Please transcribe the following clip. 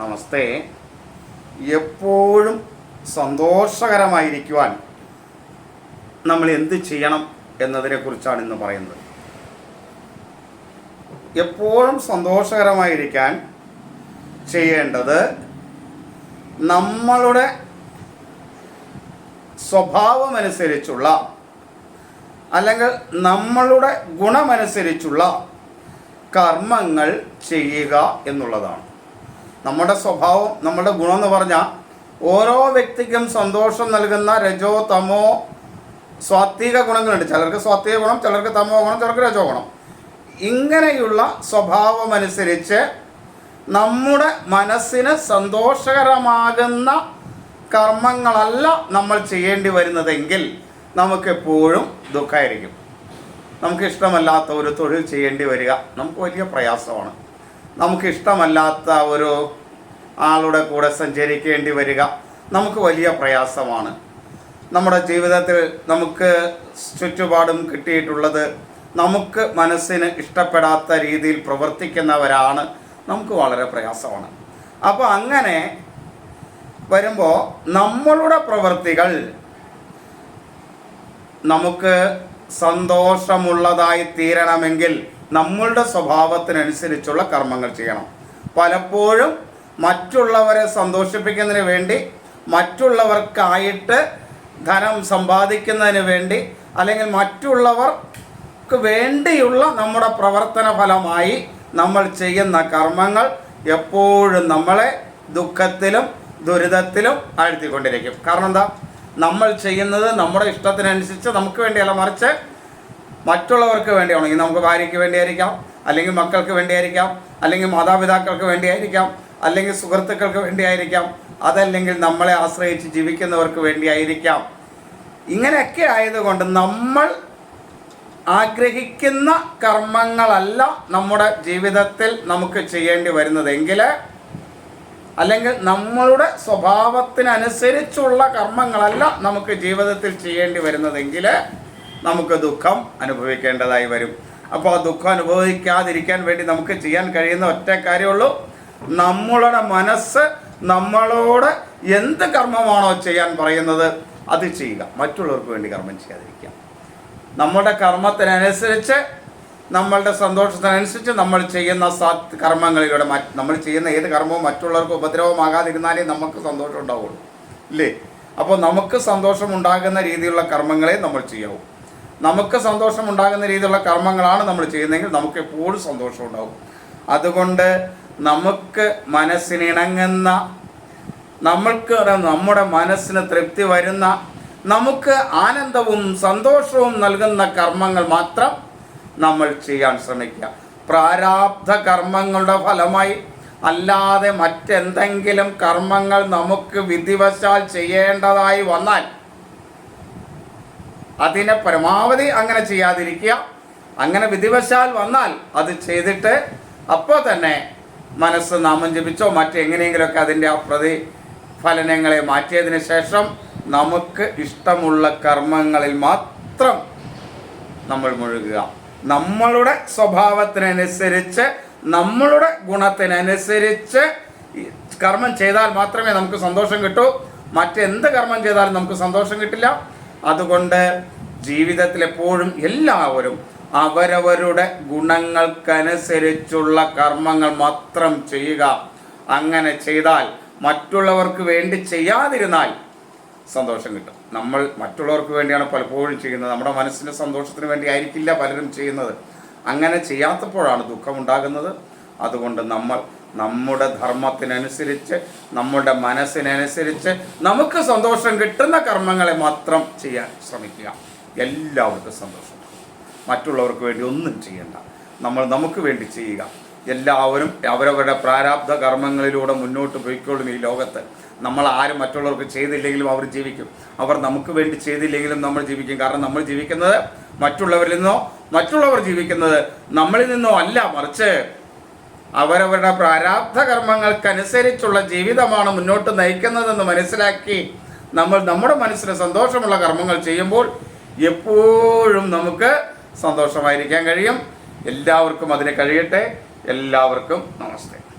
നമസ്തേ. എപ്പോഴും സന്തോഷകരമായിരിക്കുവാൻ നമ്മൾ എന്ത് ചെയ്യണം എന്നതിനെക്കുറിച്ചാണ് ഇന്ന് പറയുന്നത്. എപ്പോഴും സന്തോഷകരമായിരിക്കാൻ ചെയ്യേണ്ടത് നമ്മളുടെ സ്വഭാവമനുസരിച്ചുള്ള അല്ലെങ്കിൽ നമ്മളുടെ ഗുണമനുസരിച്ചുള്ള കർമ്മങ്ങൾ ചെയ്യുക എന്നുള്ളതാണ്. നമ്മുടെ സ്വഭാവം നമ്മുടെ ഗുണം എന്ന് പറഞ്ഞാൽ ഓരോ വ്യക്തിക്കും സന്തോഷം നൽകുന്ന രജോ തമോ സ്വാത്വിക ഗുണങ്ങളുണ്ട്. ചിലർക്ക് സ്വാത്വിക ഗുണം ചിലർക്ക് തമോ ഗുണം ചിലർക്ക് രജോ ഗുണം. ഇങ്ങനെയുള്ള സ്വഭാവമനുസരിച്ച് നമ്മുടെ മനസ്സിന് സന്തോഷകരമാകുന്ന കർമ്മങ്ങളല്ല നമ്മൾ ചെയ്യേണ്ടി വരുന്നതെങ്കിൽ നമുക്കെപ്പോഴും ദുഃഖമായിരിക്കും. നമുക്ക് ഇഷ്ടമല്ലാത്ത ഒരു തൊഴിൽ ചെയ്യേണ്ടി വരിക നമുക്ക് വലിയ പ്രയാസമാണ്. നമുക്ക് ഇഷ്ടമല്ലാത്ത ഒരു ആളുടെ കൂടെ സഞ്ചരിക്കേണ്ടി വരിക നമുക്ക് വലിയ പ്രയാസമാണ്. നമ്മുടെ ജീവിതത്തിൽ നമുക്ക് ചുറ്റുപാടും കിട്ടിയിട്ടുള്ളത് നമുക്ക് മനസ്സിന് ഇഷ്ടപ്പെടാത്ത രീതിയിൽ പ്രവർത്തിക്കുന്നവരാണ് നമുക്ക് വളരെ പ്രയാസമാണ്. അപ്പോൾ അങ്ങനെ വരുമ്പോൾ നമ്മളുടെ പ്രവൃത്തികൾ നമുക്ക് സന്തോഷമുള്ളതായി തീരണമെങ്കിൽ നമ്മളുടെ സ്വഭാവത്തിനനുസരിച്ചുള്ള കർമ്മങ്ങൾ ചെയ്യണം. പലപ്പോഴും മറ്റുള്ളവരെ സന്തോഷിപ്പിക്കുന്നതിന് വേണ്ടി മറ്റുള്ളവർക്കായിട്ട് ധനം സമ്പാദിക്കുന്നതിന് വേണ്ടി അല്ലെങ്കിൽ മറ്റുള്ളവർക്ക് വേണ്ടിയുള്ള നമ്മുടെ പ്രവർത്തന ഫലമായി നമ്മൾ ചെയ്യുന്ന കർമ്മങ്ങൾ എപ്പോഴും നമ്മളെ ദുഃഖത്തിലും ദുരിതത്തിലും ആഴ്ത്തിക്കൊണ്ടിരിക്കും. കാരണം എന്താ? നമ്മൾ ചെയ്യുന്നത് നമ്മുടെ ഇഷ്ടത്തിനനുസരിച്ച് നമുക്ക് വേണ്ടിയല്ല മറിച്ച് മറ്റുള്ളവർക്ക് വേണ്ടിയാണെങ്കിൽ നമുക്ക് ഭാര്യയ്ക്ക് വേണ്ടിയായിരിക്കാം അല്ലെങ്കിൽ മക്കൾക്ക് വേണ്ടിയായിരിക്കാം അല്ലെങ്കിൽ മാതാപിതാക്കൾക്ക് വേണ്ടിയായിരിക്കാം അല്ലെങ്കിൽ സുഹൃത്തുക്കൾക്ക് വേണ്ടിയായിരിക്കാം അതല്ലെങ്കിൽ നമ്മളെ ആശ്രയിച്ച് ജീവിക്കുന്നവർക്ക് വേണ്ടിയായിരിക്കാം. ഇങ്ങനെയൊക്കെ ആയതുകൊണ്ട് നമ്മൾ ആഗ്രഹിക്കുന്ന കർമ്മങ്ങളല്ല നമ്മുടെ ജീവിതത്തിൽ നമുക്ക് ചെയ്യേണ്ടി വരുന്നതെങ്കിൽ അല്ലെങ്കിൽ നമ്മളുടെ സ്വഭാവത്തിനനുസരിച്ചുള്ള കർമ്മങ്ങളല്ല നമുക്ക് ജീവിതത്തിൽ ചെയ്യേണ്ടി വരുന്നതെങ്കിൽ നമുക്ക് ദുഃഖം അനുഭവിക്കേണ്ടതായി വരും. അപ്പോൾ ആ ദുഃഖം അനുഭവിക്കാതിരിക്കാൻ വേണ്ടി നമുക്ക് ചെയ്യാൻ കഴിയുന്ന ഒറ്റ കാര്യമുള്ളൂ. നമ്മളുടെ മനസ്സ് നമ്മളോട് എന്ത് കർമ്മമാണോ ചെയ്യാൻ പറയുന്നത് അത് ചെയ്യുക. മറ്റുള്ളവർക്ക് വേണ്ടി കർമ്മം ചെയ്യാതിരിക്കുക. നമ്മുടെ കർമ്മത്തിനനുസരിച്ച് നമ്മളുടെ സന്തോഷത്തിനനുസരിച്ച് നമ്മൾ ചെയ്യുന്ന സത് കർമ്മങ്ങളിലൂടെ നമ്മൾ ചെയ്യുന്ന ഏത് കർമ്മവും മറ്റുള്ളവർക്ക് ഉപദ്രവമാകാതിരുന്നാലേ നമുക്ക് സന്തോഷം ഉണ്ടാവുള്ളൂ. ഇല്ലേ? അപ്പോൾ നമുക്ക് സന്തോഷം ഉണ്ടാകുന്ന രീതിയിലുള്ള കർമ്മങ്ങളെ നമ്മൾ ചെയ്യാവൂ. നമുക്ക് സന്തോഷം ഉണ്ടാകുന്ന രീതിയിലുള്ള കർമ്മങ്ങളാണ് നമ്മൾ ചെയ്യുന്നതെങ്കിൽ നമുക്ക് എപ്പോഴും സന്തോഷം ഉണ്ടാവും. അതുകൊണ്ട് നമുക്ക് മനസ്സിനിണങ്ങുന്ന നമ്മൾക്ക് നമ്മുടെ മനസ്സിന് തൃപ്തി വരുന്ന നമുക്ക് ആനന്ദവും സന്തോഷവും നൽകുന്ന കർമ്മങ്ങൾ മാത്രം നമ്മൾ ചെയ്യാൻ ശ്രമിക്കുക. പ്രാരാബ്ധ കർമ്മങ്ങളുടെ ഫലമായി അല്ലാതെ മറ്റെന്തെങ്കിലും കർമ്മങ്ങൾ നമുക്ക് വിധിവശാൽ ചെയ്യേണ്ടതായി വന്നാൽ അതിനെ പരമാവധി അങ്ങനെ ചെയ്യാതിരിക്കുക. അങ്ങനെ വിധിവശാൽ വന്നാൽ അത് ചെയ്തിട്ട് അപ്പോൾ തന്നെ മനസ്സ് നാമം ജപിച്ചോ മറ്റെങ്ങനെയെങ്കിലുമൊക്കെ അതിന്റെ ആ പ്രതിഫലനങ്ങളെ മാറ്റിയതിന് ശേഷം നമുക്ക് ഇഷ്ടമുള്ള കർമ്മങ്ങളിൽ മാത്രം നമ്മൾ മുഴുകുക. നമ്മളുടെ സ്വഭാവത്തിനനുസരിച്ച് നമ്മളുടെ ഗുണത്തിനനുസരിച്ച് കർമ്മം ചെയ്താൽ മാത്രമേ നമുക്ക് സന്തോഷം കിട്ടൂ. മറ്റെന്ത് കർമ്മം ചെയ്താലും നമുക്ക് സന്തോഷം കിട്ടില്ല. അതുകൊണ്ട് ജീവിതത്തിലെപ്പോഴും എല്ലാവരും അവരവരുടെ ഗുണങ്ങൾക്കനുസരിച്ചുള്ള കർമ്മങ്ങൾ മാത്രം ചെയ്യുക. അങ്ങനെ ചെയ്താൽ മറ്റുള്ളവർക്ക് വേണ്ടി ചെയ്യാതിരുന്നാൽ സന്തോഷം കിട്ടും. നമ്മൾ മറ്റുള്ളവർക്ക് വേണ്ടിയാണ് പലപ്പോഴും ചെയ്യുന്നത്. നമ്മുടെ മനസ്സിന്റെ സന്തോഷത്തിന് വേണ്ടി ആയിരിക്കില്ല പലരും ചെയ്യുന്നത്. അങ്ങനെ ചെയ്യാത്തപ്പോഴാണ് ദുഃഖമുണ്ടാകുന്നത് അതുകൊണ്ട് നമ്മൾ നമ്മുടെ ധർമ്മത്തിനനുസരിച്ച് നമ്മുടെ മനസ്സിനനുസരിച്ച് നമുക്ക് സന്തോഷം കിട്ടുന്ന കർമ്മങ്ങളെ മാത്രം ചെയ്യാൻ ശ്രമിക്കുക. എല്ലാവർക്കും സന്തോഷം. മറ്റുള്ളവർക്ക് വേണ്ടി ഒന്നും ചെയ്യണ്ട. നമ്മൾ നമുക്ക് വേണ്ടി ചെയ്യുക. എല്ലാവരും അവരവരുടെ പ്രാരാബ്ധ കർമ്മങ്ങളിലൂടെ മുന്നോട്ട് പോയിക്കോളും ഈ ലോകത്ത്. നമ്മൾ ആരും മറ്റുള്ളവർക്ക് ചെയ്തില്ലെങ്കിലും അവർ ജീവിക്കും. അവർ നമുക്ക് വേണ്ടി ചെയ്തില്ലെങ്കിലും നമ്മൾ ജീവിക്കും. കാരണം നമ്മൾ ജീവിക്കുന്നത് മറ്റുള്ളവരിൽ നിന്നോ മറ്റുള്ളവർ ജീവിക്കുന്നത് നമ്മളിൽ നിന്നോ അല്ല. മറിച്ച് അവരവരുടെ പ്രാരാബ്ധ കർമ്മങ്ങൾക്കനുസരിച്ചുള്ള ജീവിതമാണ് മുന്നോട്ട് നയിക്കുന്നതെന്ന് മനസ്സിലാക്കി നമ്മൾ നമ്മുടെ മനസ്സിന് സന്തോഷമുള്ള കർമ്മങ്ങൾ ചെയ്യുമ്പോൾ എപ്പോഴും നമുക്ക് സന്തോഷമായിരിക്കാൻ കഴിയും. എല്ലാവർക്കും അതിന് കഴിയട്ടെ. എല്ലാവർക്കും നമസ്തേ.